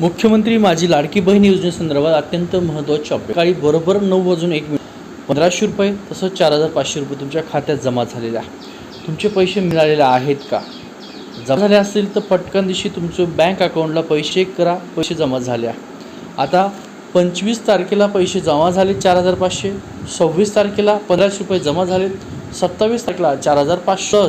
मुख्यमंत्री माझी लाडकी बहीण योजनेसंदर्भात अत्यंत महत्त्वाची अपडेट काळी बरोबर नऊ वाजून एक मिनिट. पंधराशे रुपये तसंच चार हजार पाचशे रुपये तुमच्या खात्यात जमा झालेले आहे तुमचे पैसे मिळालेले आहेत का? जमा झाले असतील तर पटकन दिवशी तुमचं बँक अकाउंटला पैसे चेक करा. पैसे जमा झाले आहे आता पंचवीस तारखेला पैसे जमा झाले चार हजार पाचशे. सव्वीस तारखेला पंधराशे रुपये जमा झालेत. सत्तावीस तारखेला चार हजार पाचशे.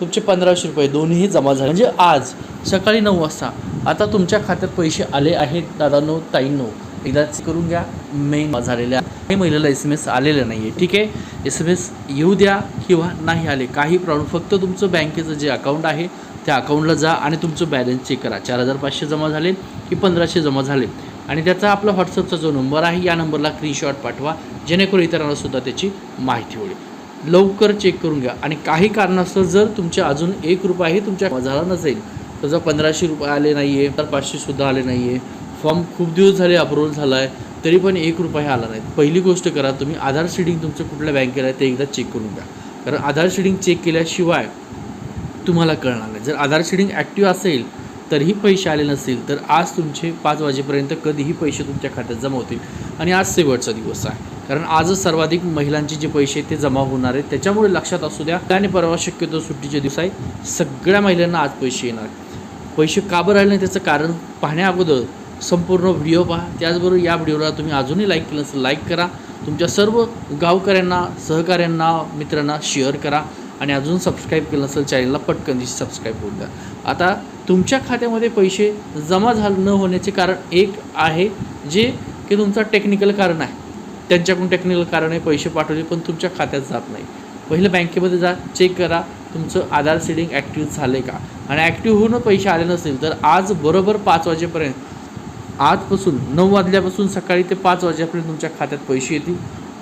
तुमचे पंधराशे रुपये दोन्हीही जमा झाले. म्हणजे आज सकाळी नऊ वाजता आता तुमच्या खात्यात पैसे आले आहेत दादांनो ताईंनो. एकदा करून घ्या. मेन झालेल्या काही महिलेला एस एम एस आलेलं नाही आहे ठीक आहे? एस एम एस येऊ द्या किंवा नाही आले. काही प्रॉब्लेम फक्त तुमचं बँकेचं जे अकाउंट आहे त्या अकाउंटला जा आणि तुमचं बॅलन्स चेक करा. चार हजार पाचशे जमा झाले की पंधराशे जमा झाले. आणि त्याचा आपला व्हॉट्सअपचा जो नंबर आहे या नंबरला स्क्रीनशॉट पाठवा. जेणेकरून इतरांना सुद्धा त्याची माहिती होईल लवकर चेक करून घ्या. आणि काही कारणास्तव जर तुमच्या अजून एक रुपयाही तुमच्या झाला नसेल तर जर पंधराशे रुपये आले नाही आहे तर पाचशेसुद्धा आले नाही आहे फॉर्म खूप दिवस झाले अप्रूव्हल झाला आहे तरी पण एक रुपया आला नाही. पहिली गोष्ट करा तुम्ही आधार सीडिंग तुमचं कुठल्या बँकेला आहे ते एकदा चेक करून घ्या. कारण आधार सीडिंग चेक केल्याशिवाय तुम्हाला कळणार नाही. जर आधार सीडिंग ॲक्टिव्ह असेल तरीही पैसे आले नसतील तर आज तुमचे पाच वाजेपर्यंत कधीही पैसे तुमच्या खात्यात जमा होतील. आणि आज शेवटचा दिवस आहे. कारण आजच सर्वाधिक महिलांचे जे पैसे ते जमा होणार आहेत. त्याच्यामुळे लक्षात असू द्या आणि परवा शक्यतो सुट्टीचे दिवस आहे. सगळ्या महिलांना आज पैसे येणार पैसे का बरं राहिले नाही त्याचं कारण पाहण्या अगोदर संपूर्ण व्हिडिओ पहा. त्याचबरोबर या व्हिडिओला तुम्ही अजूनही लाईक केलं असेल लाईक करा. तुमच्या सर्व गावकऱ्यांना सहकाऱ्यांना मित्रांना शेअर करा. आणि अजून सबस्क्राईब केलं नसेल चॅनलला पटकन सबस्क्राईब होऊन द्या. आता तुमच्या खात्यामध्ये पैसे जमा झालं न होण्याचे कारण एक आहे जे की तुमचं टेक्निकल कारण आहे. त्यांच्याकडून टेक्निकल कारण आहे पैसे पाठवले पण तुमच्या खात्यात जात नाही. पहिलं बँकेमध्ये जा चेक करा तुमचं आधार सेडिंग ॲक्टिव्ह झालं आहे का? आणि ॲक्टिव्ह होऊन पैसे आले नसतील तर आज बरोबर पाच वाजेपर्यंत आजपासून नऊ वाजल्यापासून सकाळी ते पाच वाजेपर्यंत तुमच्या खात्यात पैसे येतील.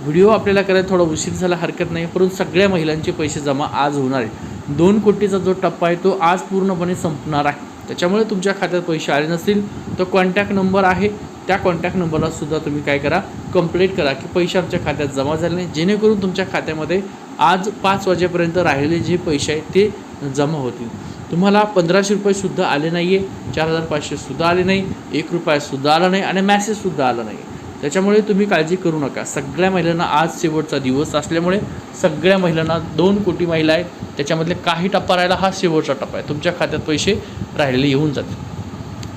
व्हिडिओ आपल्याला करायला थोडा उशीर झाला हरकत नाही परंतु सगळ्या महिलांचे पैसे जमा आज होणार आहे दोन कोटीचा जो टप्पा आहे तो आज पूर्णपणे संपणार आहे. त्याच्यामुळे तुमच्या खात्यात पैसे आले नसतील तर कॉन्टॅक्ट नंबर आहे. त्या कॉन्टॅक्ट नंबरला सुद्धा तुम्ही काय करा कंप्लेंट करा की पैसे आमच्या खात्यात जमा झाले नाही. जेणेकरून तुमच्या खात्यामध्ये आज पाच वाजेपर्यंत राहिलेले जे पैसे आहेत ते जमा होतील. तुम्हाला पंधराशे रुपयेसुद्धा आले नाही आहे चार हजार पाचशेसुद्धा आले नाही एक रुपयासुद्धा आला नाही आणि मॅसेजसुद्धा आला नाही त्याच्यामुळे तुम्ही काळजी करू नका. सगळ्या महिलांना आज शेवटचा दिवस असल्यामुळे सगळ्या महिलांना दोन कोटी महिला आहेत. त्याच्यामधले काही टप्पा राहिला हा शेवटचा टप्पा आहे. तुमच्या खात्यात पैसे राहिलेले येऊन जातील.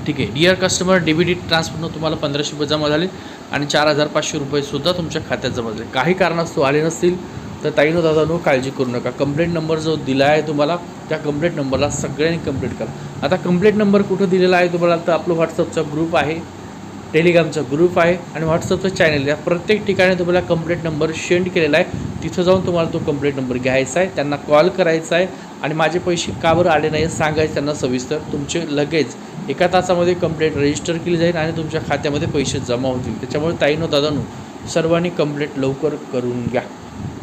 ठीक आहे. डिअर कस्टमर डेबिट ट्रान्सफरनं तुम्हाला पंधराशे रुपये जमा झाले आणि चार हजार पाचशे रुपयेसुद्धा तुमच्या खात्यात जमा झाले. काही कारणास्तव आले नसतील तर ताईनो दादानो काळजी करू नका. कंप्लेंट नंबर जो दिला आहे तुम्हाला त्या कंप्लेंट नंबरला सगळ्यांनी कंप्लेंट करा. आता कंप्लेंट नंबर कुठं दिलेला आहे तुम्हाला? तर आपलं व्हॉट्सअपचा ग्रुप आहे. टेलिग्रामचा ग्रुप आहे आणि व्हॉट्सअपचं चॅनल आहे. प्रत्येक ठिकाणी तुम्हाला कंप्लेंट नंबर सेंड केलेला आहे. तिथं जाऊन तुम्हाला तो कंप्लेंट नंबर घ्यायचा आहे. त्यांना कॉल करायचा आहे. आणि माझे पैसे का बरं आले नाही सांगायचं त्यांना सविस्तर. तुमचे लगेच एका तासामध्ये कंप्लेंट रजिस्टर केली जाईल आणि तुमच्या खात्यामध्ये पैसे जमा होतील. त्याच्यामुळे ताईनो दादानो सर्वांनी कंप्लेंट लवकर करून घ्या.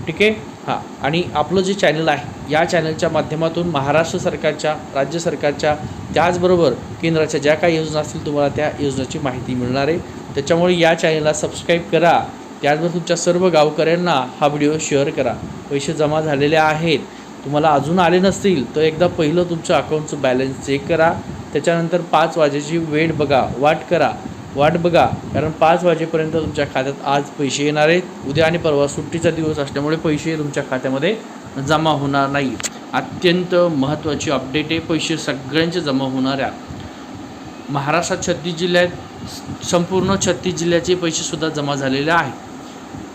ठीक आहे? हां. आणि आपलं जे चॅनल आहे या चॅनलच्या माध्यमातून महाराष्ट्र सरकारच्या राज्य सरकारच्या त्याचबरोबर केंद्राच्या ज्या काही योजना असतील तुम्हाला त्या योजनेची माहिती मिळणार आहे. त्याच्यामुळे या चॅनलला सबस्क्राईब करा. त्याचबरोबर तुमच्या सर्व गावकऱ्यांना हा व्हिडिओ शेअर करा. पैसे जमा झालेले आहेत. तुम्हाला अजून आले नसतील तर एकदा पहिलं तुमचं अकाउंटचं बॅलन्स चेक करा. त्याच्यानंतर पाच वाजेची वेळ बघा वाट करा. वाट बघा कारण पाच वाजेपर्यंत तुमच्या खात्यात आज पैसे येणार आहेत. उद्या आणि परवा सुट्टीचा दिवस असल्यामुळे पैसे तुमच्या खात्यामध्ये जमा होणार नाही अत्यंत महत्त्वाची अपडेट आहे. पैसे सगळ्यांचे जमा होणाऱ्या महाराष्ट्रात छत्तीस जिल्ह्यात संपूर्ण छत्तीस जिल्ह्याचे पैसेसुद्धा जमा झालेले आहेत.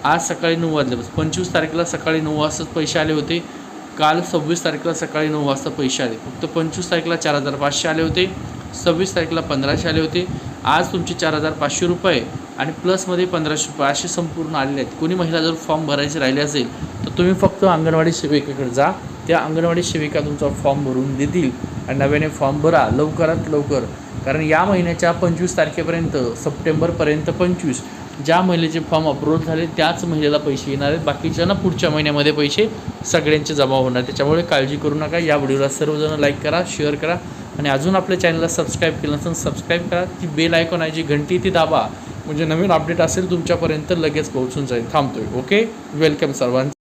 आज सकाळी नऊ वाजल्यापासून पंचवीस तारखेला सकाळी नऊ वाजताच पैसे आले होते. काल सव्वीस तारखेला सकाळी नऊ वाजता पैसे आले. फक्त पंचवीस तारखेला चार हजार पाचशे आले होते. सव्वीस तारखेला पंधराशे आले होते. आज तुमचे चार हजार पाचशे रुपये आणि प्लसमध्ये पंधराशे रुपये असे संपूर्ण आलेले आहेत. कोणी महिला जर फॉर्म भरायचे राहिले असेल तर तुम्ही फक्त अंगणवाडी सेविकेकडे जा. त्या अंगणवाडी सेविका तुमचा फॉर्म भरून देतील आणि नव्याने फॉर्म भरा लवकरात लवकर. कारण या महिन्याच्या पंचवीस तारखेपर्यंत सप्टेंबरपर्यंत पंचवीस ज्या महिलेचे फॉर्म अप्रूव्ह झाले त्याच महिलेला पैसे येणार आहेत. बाकीच्यांना पुढच्या महिन्यामध्ये पैसे सगळ्यांचे जमा होणार. त्याच्यामुळे काळजी करू नका. या व्हिडिओला सर्वजण लाईक करा शेअर करा आणि अजून आपल्या चॅनलला सबस्क्राईब केलं नसेल सबस्क्राईब करा. ती बेल आयकॉन आहे जी घंटी ती दाबा. म्हणजे नवीन अपडेट असेल तुमच्यापर्यंत लगेच पोहोचून जाईल. थांबतोय. ओके वेलकम सर्वांचं.